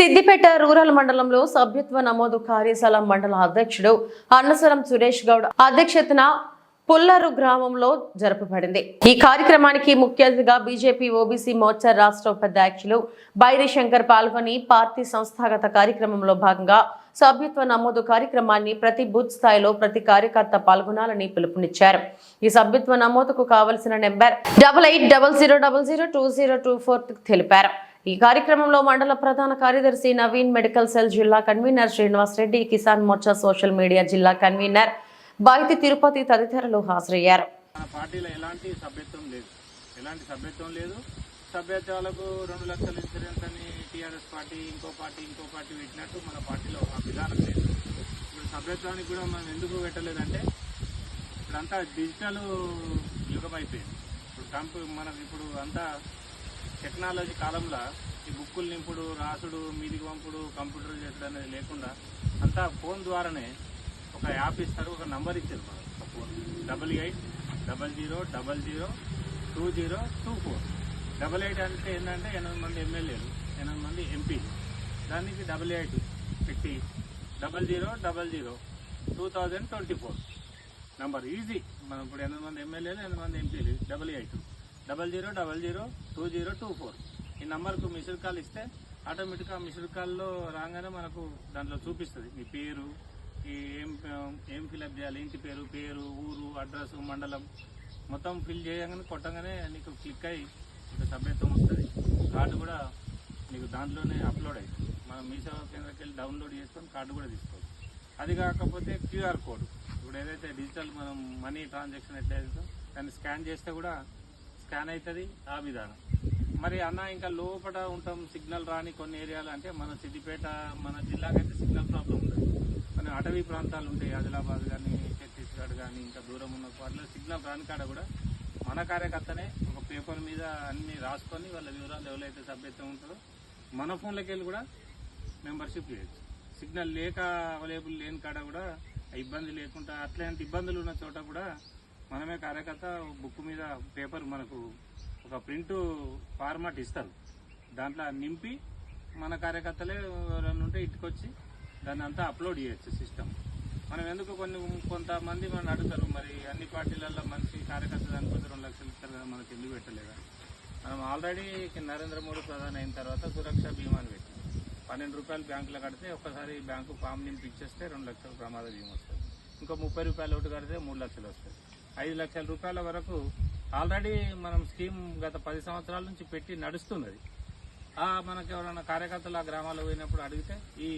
Siddipet rural మండలంలో సభ్యత్వ నమోదు కార్యశాల మండల అధ్యక్షుడు అన్నసరం సురేష్ గౌడ్ అధ్యక్షతన పుల్లరు గ్రామంలో జరపబడింది. ఈ కార్యక్రమానికి ముఖ్య అతిథిగా బీజేపీ ఓబీసీ మోర్చా రాష్ట్ర ఉపాధ్యక్షులు బైరి శంకర్ పాల్గొని పార్టీ సంస్థాగత కార్యక్రమంలో భాగంగా సభ్యత్వ నమోదు కార్యక్రమాన్ని ప్రతి బూత్ స్థాయిలో ప్రతి కార్యకర్త పాల్గొనాలని పిలుపునిచ్చారు. ఈ సభ్యత్వ నమోదుకు కావలసిన number double eight double zero double zero two zero two four తెలిపారు. ఈ కార్యక్రమంలో మండల ప్రధాన కార్యదర్శి నవీన్ మెడికల్ సెల్ జిల్లా convener Srinivas Reddy Kisan Morcha social media జిల్లా కన్వీనర్ బాయితి తిరుపతి తదితరులు హాజరయ్యారు. మన పార్టీలో ఎలాంటి సభ్యత్వం లేదు. ఎలాంటి సభ్యత్వం లేదు. సభ్యత్వాలకు రెండు లక్షల ఇన్సూరెన్స్ అని టీఆర్ఎస్ పార్టీ ఇంకో పార్టీ ఇంకో పార్టీ పెట్టినట్టు మన పార్టీలో ఆ విధానం లేదు. ఇప్పుడు సభ్యత్వానికి కూడా మనం ఎందుకు పెట్టలేదంటే ఇప్పుడంతా డిజిటల్ యుగం అయిపోయింది. ఇప్పుడు కంప్ మనకు ఇప్పుడు అంతా టెక్నాలజీ కాలంలో ఈ బుక్కులు నింపుడు రాసుడు మీదికి పంపుడు కంప్యూటర్ చేసుడు అనేది లేకుండా అంతా ఫోన్ ద్వారానే ఒక యాప్ ఇస్తారు ఒక నంబర్ ఇచ్చారు మనకు ఒక phone double eight double zero double zero two zero two four. Double eight అంటే ఏంటంటే ఎనిమిది మంది ఎమ్మెల్యేలు ఎనిమిది మంది ఎంపీలు. దానికి డబల్ ఎయిట్ పెట్టి double zero double zero two thousand twenty four. Number easy. మనం ఇప్పుడు ఎనిమిది మంది ఎమ్మెల్యేలు ఎనిమిది మంది ఎంపీలు double eight. Double zero double zero two zero two four. ఈ నెంబర్కు మిస్డ్ కాల్ ఇస్తే ఆటోమేటిక్గా మిస్డ్ కాల్లో రాగానే మనకు దాంట్లో చూపిస్తుంది. మీ పేరు ఈ ఏం ఏం ఫిల్అప్ చేయాలి ఇంటి పేరు పేరు ఊరు అడ్రస్ మండలం. మొత్తం ఫిల్ చేయగానే కొట్టగానే నీకు క్లిక్ అయ్యి నీకు సభ్యత్వం వస్తుంది. కార్డు కూడా నీకు దాంట్లోనే అప్లోడ్ అవుతుంది మనం మీ సేవా కేంద్రకి వెళ్ళి డౌన్లోడ్ చేసుకొని కార్డు కూడా తీసుకోవచ్చు. అది కాకపోతే క్యూఆర్ కోడ్. ఇప్పుడు ఏదైతే డిజిటల్ మనం మనీ ట్రాన్సాక్షన్ ఎట్లయితే దాన్ని స్కాన్ చేస్తే కూడా స్కాన్ అవుతుంది ఆ విధానం. మరి అన్న ఇంకా లోపల ఉంటాం సిగ్నల్ రాని కొన్ని ఏరియాలు అంటే మన సిద్దిపేట మన జిల్లాకైతే సిగ్నల్ ప్రాబ్లం ఉంటుంది మన అటవీ ప్రాంతాలు ఉంటాయి ఆదిలాబాద్ కానీ ఛత్తీస్గఢ్ కానీ ఇంకా దూరం ఉన్న వాటిలో సిగ్నల్ రాని కాడ కూడా మన కార్యకర్తనే ఒక పేపర్ మీద అన్ని రాసుకొని వాళ్ళ వివరాలు ఎవరైతే సభ్యత్వం ఉంటుందో మన ఫోన్లోకి వెళ్ళి కూడా మెంబర్షిప్ చేయొచ్చు. సిగ్నల్ లేక అవైలబుల్ లేని కాడ కూడా ఇబ్బంది లేకుండా అట్లాంటి ఇబ్బందులు ఉన్న చోట కూడా మనమే కార్యకర్త బుక్ మీద పేపర్ మనకు ఒక ప్రింట్ ఫార్మాట్ ఇస్తారు. దాంట్లో నింపి మన కార్యకర్తలే ఎవరైనా ఉంటే ఇటుకొచ్చి దాన్ని అంతా అప్లోడ్ చేయొచ్చు సిస్టమ్. మనం ఎందుకు కొన్ని కొంతమంది మనం అడుగుతారు మరి అన్ని పార్టీలలో మంచి కార్యకర్త దానికోసం రెండు లక్షలు ఇస్తారు కదా మనకి ఎందుకు పెట్టలేదా? మనం ఆల్రెడీ నరేంద్ర మోడీ ప్రధాని అయిన తర్వాత సురక్ష బీమాని పెట్టింది పన్నెండు రూపాయలు బ్యాంకులో కడితే ఒక్కసారి బ్యాంకు ఫామ్ నింపించేస్తే రెండు లక్షల ప్రమాద బీమా వస్తుంది. ఇంకో ముప్పై రూపాయలు ఒకటి కడితే మూడు లక్షలు వస్తాయి. ఐదు లక్షల రూపాయల వరకు ఆల్రెడీ మనం స్కీమ్ గత పది సంవత్సరాల నుంచి పెట్టి నడుస్తున్నది. మనకి ఎవరైనా కార్యకర్తలు ఆ గ్రామాల్లో పోయినప్పుడు అడిగితే ఈ